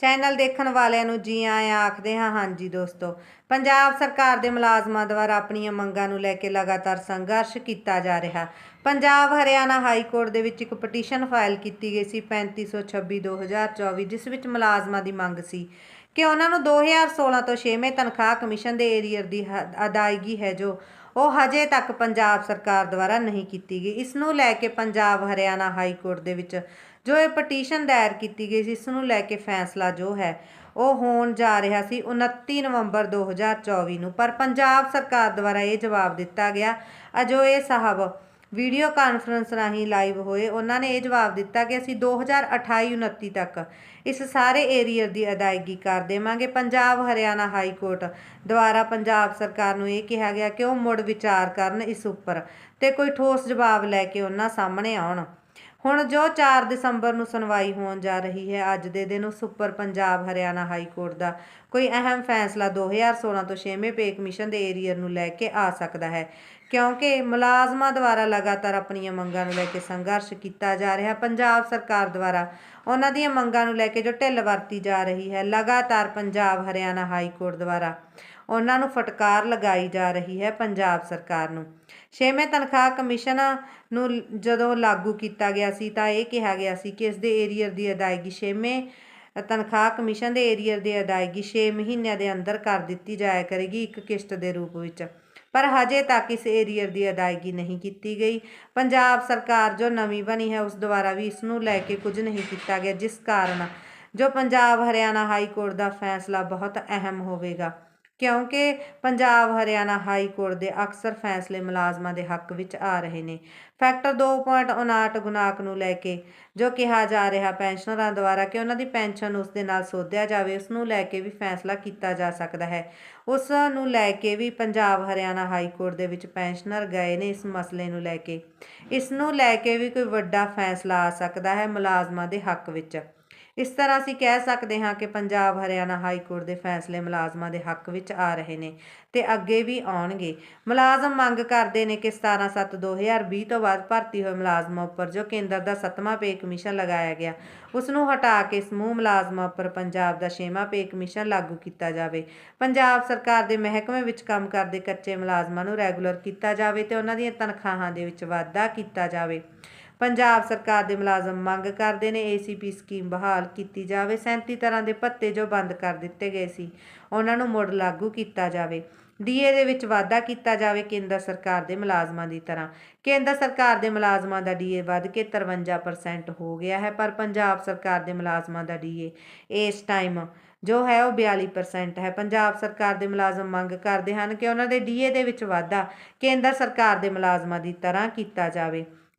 Channel ਦੇਖਣ ਵਾਲਿਆਂ ਨੂੰ ਜੀ ਆਇਆਂ ਆਖਦੇ ਹਾਂ, ਹਾਂਜੀ ਦੋਸਤੋ। ਪੰਜਾਬ ਸਰਕਾਰ ਦੇ ਮੁਲਾਜ਼ਮਾਂ ਦੁਆਰਾ ਆਪਣੀਆਂ ਮੰਗਾਂ ਨੂੰ ਲੈ ਕੇ ਲਗਾਤਾਰ ਸੰਘਰਸ਼ ਕੀਤਾ ਜਾ ਰਿਹਾ। ਪੰਜਾਬ ਹਰਿਆਣਾ ਹਾਈ ਕੋਰਟ ਦੇ ਵਿੱਚ ਇੱਕ ਪਟੀਸ਼ਨ ਫਾਈਲ ਕੀਤੀ ਗਈ ਸੀ 3526 2024 ਜਿਸ ਵਿੱਚ ਮੁਲਾਜ਼ਮਾਂ ਦੀ ਮੰਗ ਸੀ ਕਿ ਉਹਨਾਂ ਨੂੰ 2016 ਤੋਂ 6ਵੇਂ ਤਨਖਾਹ ਕਮਿਸ਼ਨ ਦੇ ਏਰੀਅਰ ਦੀ ਹ- ਅਦਾਇਗੀ ਹੈ ਜੋ ਉਹ ਹਜੇ ਤੱਕ ਪੰਜਾਬ ਸਰਕਾਰ ਦੁਆਰਾ ਨਹੀਂ ਕੀਤੀ ਗਈ। ਇਸ ਨੂੰ ਲੈ ਕੇ ਪੰਜਾਬ ਹਰਿਆਣਾ ਹਾਈ ਕੋਰਟ ਦੇ ਵਿੱਚ ਜੋ ਇਹ ਪਟੀਸ਼ਨ ਦਾਇਰ ਕੀਤੀ ਗਈ ਸੀ, ਇਸ ਨੂੰ ਲੈ ਕੇ ਫੈਸਲਾ ਜੋ ਹੈ, ਉਹ ਹੋਣ ਜਾ ਰਿਹਾ ਸੀ 29 ਨਵੰਬਰ 2024 ਨੂੰ। ਪਰ ਪੰਜਾਬ ਸਰਕਾਰ ਦੁਆਰਾ ਇਹ ਜਵਾਬ ਦਿੱਤਾ ਗਿਆ ਅਜੋਏ ਸਾਹਿਬ ਵੀਡੀਓ ਕਾਨਫਰੰਸ ਰਾਹੀਂ ਲਾਈਵ ਹੋਏ। ਉਹਨਾਂ ਨੇ ਇਹ ਜਵਾਬ ਦਿੱਤਾ ਕਿ ਅਸੀਂ 2028-29 ਤੱਕ ਇਸ ਸਾਰੇ ਏਰੀਅਰ ਦੀ ਅਦਾਇਗੀ ਕਰ ਦੇਵਾਂਗੇ। ਪੰਜਾਬ, ਹਰਿਆਣਾ ਹਾਈ ਕੋਰਟ ਦੁਆਰਾ ਪੰਜਾਬ ਸਰਕਾਰ ਨੂੰ ਇਹ ਕਿਹਾ ਗਿਆ ਕਿ ਉਹ ਮੁੜ ਵਿਚਾਰ ਕਰਨ ਇਸ ਉੱਪਰ ਤੇ ਕੋਈ ਠੋਸ ਜਵਾਬ ਲੈ ਕੇ ਉਹਨਾਂ ਸਾਹਮਣੇ ਆਉਣ। ਹੁਣ ਜੋ 4 ਦਸੰਬਰ ਨੂੰ ਸੁਣਵਾਈ ਹੋਣ ਜਾ ਰਹੀ ਹੈ, ਅੱਜ ਦੇ ਦਿਨ ਉਸ ਉੱਪਰ ਪੰਜਾਬ, ਹਰਿਆਣਾ ਹਾਈ ਕੋਰਟ ਦਾ ਕੋਈ ਅਹਿਮ ਫੈਸਲਾ 2016 ਤੋਂ 6ਵੇਂ ਪੇ ਕਮਿਸ਼ਨ ਦੇ ਏਰੀਅਰ ਨੂੰ ਲੈ ਕੇ ਆ ਸਕਦਾ ਹੈ। ਕਿਉਂਕਿ ਮੁਲਾਜ਼ਮਾਂ ਦੁਆਰਾ ਲਗਾਤਾਰ ਆਪਣੀਆਂ ਮੰਗਾਂ ਨੂੰ ਲੈ ਕੇ ਸੰਘਰਸ਼ ਕੀਤਾ ਜਾ ਰਿਹਾ, ਪੰਜਾਬ ਸਰਕਾਰ ਦੁਆਰਾ ਉਹਨਾਂ ਦੀਆਂ ਮੰਗਾਂ ਨੂੰ ਲੈ ਕੇ ਜੋ ਢਿੱਲ ਵਰਤੀ ਜਾ ਰਹੀ ਹੈ, ਲਗਾਤਾਰ ਪੰਜਾਬ, ਹਰਿਆਣਾ ਹਾਈ ਕੋਰਟ ਦੁਆਰਾ ਉਹਨਾਂ ਨੂੰ ਫਟਕਾਰ ਲਗਾਈ ਜਾ ਰਹੀ ਹੈ ਪੰਜਾਬ ਸਰਕਾਰ ਨੂੰ। ਛੇਵੇਂ ਤਨਖਾਹ ਕਮਿਸ਼ਨ ਨੂੰ ਜਦੋਂ ਲਾਗੂ ਕੀਤਾ ਗਿਆ ਸੀ ਤਾਂ ਇਹ ਕਿਹਾ ਗਿਆ ਸੀ ਕਿ ਇਸ ਦੇ ਏਰੀਅਰ ਦੀ ਅਦਾਇਗੀ ਛੇਵੇਂ ਤਨਖਾਹ ਕਮਿਸ਼ਨ ਦੇ ਏਰੀਅਰ ਦੀ ਅਦਾਇਗੀ 6 ਮਹੀਨਿਆਂ ਦੇ ਅੰਦਰ ਕਰ ਦਿੱਤੀ ਜਾਇਆ ਕਰੇਗੀ ਇੱਕ ਕਿਸ਼ਤ ਦੇ ਰੂਪ ਵਿੱਚ। ਪਰ ਹਜੇ ਤੱਕ ਇਸ ਏਰੀਅਰ ਦੀ ਅਦਾਇਗੀ ਨਹੀਂ ਕੀਤੀ ਗਈ। ਪੰਜਾਬ ਸਰਕਾਰ ਜੋ ਨਵੀਂ ਬਣੀ ਹੈ, ਉਸ ਦੁਆਰਾ ਵੀ ਇਸ ਨੂੰ ਲੈ ਕੇ ਕੁਝ ਨਹੀਂ ਕੀਤਾ ਗਿਆ, ਜਿਸ ਕਾਰਨ ਜੋ ਪੰਜਾਬ ਹਰਿਆਣਾ ਹਾਈ ਕੋਰਟ ਦਾ ਫੈਸਲਾ ਬਹੁਤ ਅਹਿਮ ਹੋਵੇਗਾ। ਕਿਉਂਕਿ ਪੰਜਾਬ, ਹਰਿਆਣਾ ਹਾਈ ਕੋਰਟ ਦੇ ਅਕਸਰ ਫੈਸਲੇ ਮੁਲਾਜ਼ਮਾਂ ਦੇ ਹੱਕ ਵਿੱਚ ਆ ਰਹੇ ਨੇ। ਫੈਕਟਰ 2.59 ਗੁਨਾਕ ਨੂੰ ਲੈ ਕੇ ਜੋ ਕਿਹਾ ਜਾ ਰਿਹਾ ਪੈਨਸ਼ਨਰਾਂ ਦੁਆਰਾ ਕਿ ਉਹਨਾਂ ਦੀ ਪੈਨਸ਼ਨ ਉਸ ਦੇ ਨਾਲ ਸੋਧਿਆ ਜਾਵੇ, ਉਸ ਨੂੰ ਲੈ ਕੇ ਵੀ ਫੈਸਲਾ ਕੀਤਾ ਜਾ ਸਕਦਾ ਹੈ। ਉਸ ਨੂੰ ਲੈ ਕੇ ਵੀ ਪੰਜਾਬ, ਹਰਿਆਣਾ ਹਾਈ ਕੋਰਟ ਦੇ ਵਿੱਚ ਪੈਨਸ਼ਨਰ ਗਏ ਨੇ ਇਸ ਮਸਲੇ ਨੂੰ ਲੈ ਕੇ। ਇਸ ਨੂੰ ਲੈ ਕੇ ਵੀ ਕੋਈ ਵੱਡਾ ਫੈਸਲਾ ਆ ਸਕਦਾ ਹੈ ਮੁਲਾਜ਼ਮਾਂ ਦੇ ਹੱਕ ਵਿੱਚ। ਇਸ ਤਰ੍ਹਾਂ ਅਸੀਂ ਕਹਿ ਸਕਦੇ ਹਾਂ ਕਿ ਪੰਜਾਬ, ਹਰਿਆਣਾ ਹਾਈ ਕੋਰਟ ਦੇ ਫੈਸਲੇ ਮੁਲਾਜ਼ਮਾਂ ਦੇ ਹੱਕ ਵਿੱਚ ਆ ਰਹੇ ਨੇ ਤੇ ਅੱਗੇ ਵੀ ਆਉਣਗੇ। ਮੁਲਾਜ਼ਮ ਮੰਗ ਕਰਦੇ ਨੇ ਕਿ 17/7/2020 ਤੋਂ ਬਾਅਦ ਭਰਤੀ ਹੋਏ ਮੁਲਾਜ਼ਮਾਂ ਉੱਪਰ ਜੋ ਕੇਂਦਰ ਦਾ 7ਵਾਂ ਪੇ ਕਮਿਸ਼ਨ ਲਗਾਇਆ ਗਿਆ ਉਸ ਨੂੰ ਹਟਾ ਕੇ ਸਮੂਹ ਮੁਲਾਜ਼ਮਾਂ ਉੱਪਰ ਪੰਜਾਬ ਦਾ 6ਵਾਂ ਪੇ ਕਮਿਸ਼ਨ ਲਾਗੂ ਕੀਤਾ ਜਾਵੇ। ਪੰਜਾਬ ਸਰਕਾਰ ਦੇ ਮਹਿਕਮੇ ਵਿੱਚ ਕੰਮ ਕਰਦੇ ਕੱਚੇ ਮੁਲਾਜ਼ਮਾਂ ਨੂੰ ਰੈਗੂਲਰ ਕੀਤਾ ਜਾਵੇ ਤੇ ਉਹਨਾਂ ਦੀਆਂ ਤਨਖਾਹਾਂ ਦੇ ਵਿੱਚ ਵਾਧਾ ਕੀਤਾ ਜਾਵੇ। ਪੰਜਾਬ ਸਰਕਾਰ ਦੇ ਮੁਲਾਜ਼ਮ ਮੰਗ ਕਰਦੇ ਨੇ ਏਸੀਪੀ ਸਕੀਮ ਬਹਾਲ ਕੀਤੀ ਜਾਵੇ। 37 ਤਰ੍ਹਾਂ ਦੇ ਭੱਤੇ ਜੋ ਬੰਦ ਕਰ ਦਿੱਤੇ ਗਏ ਸੀ, ਉਹਨਾਂ ਨੂੰ ਮੁੜ ਲਾਗੂ ਕੀਤਾ ਜਾਵੇ। ਡੀਏ ਦੇ ਵਿੱਚ ਵਾਧਾ ਕੀਤਾ ਜਾਵੇ ਕੇਂਦਰ ਸਰਕਾਰ ਦੇ ਮੁਲਾਜ਼ਮਾਂ ਦੀ ਤਰ੍ਹਾਂ। ਕੇਂਦਰ ਸਰਕਾਰ ਦੇ ਮੁਲਾਜ਼ਮਾਂ ਦਾ ਡੀਏ ਵੱਧ ਕੇ 53% ਹੋ ਗਿਆ ਹੈ, ਪਰ ਪੰਜਾਬ ਸਰਕਾਰ ਦੇ ਮੁਲਾਜ਼ਮਾਂ ਦਾ ਡੀਏ ਇਸ ਟਾਈਮ ਜੋ ਹੈ ਉਹ 42% ਹੈ। ਪੰਜਾਬ ਸਰਕਾਰ ਦੇ ਮੁਲਾਜ਼ਮ ਮੰਗ ਕਰਦੇ ਹਨ ਕਿ ਉਹਨਾਂ ਦੇ ਡੀਏ ਦੇ ਵਿੱਚ ਵਾਧਾ ਕੇਂਦਰ ਸਰਕਾਰ ਦੇ ਮੁਲਾਜ਼ਮਾਂ ਦੀ ਤਰ੍ਹਾਂ ਕੀਤਾ ਜਾਵੇ।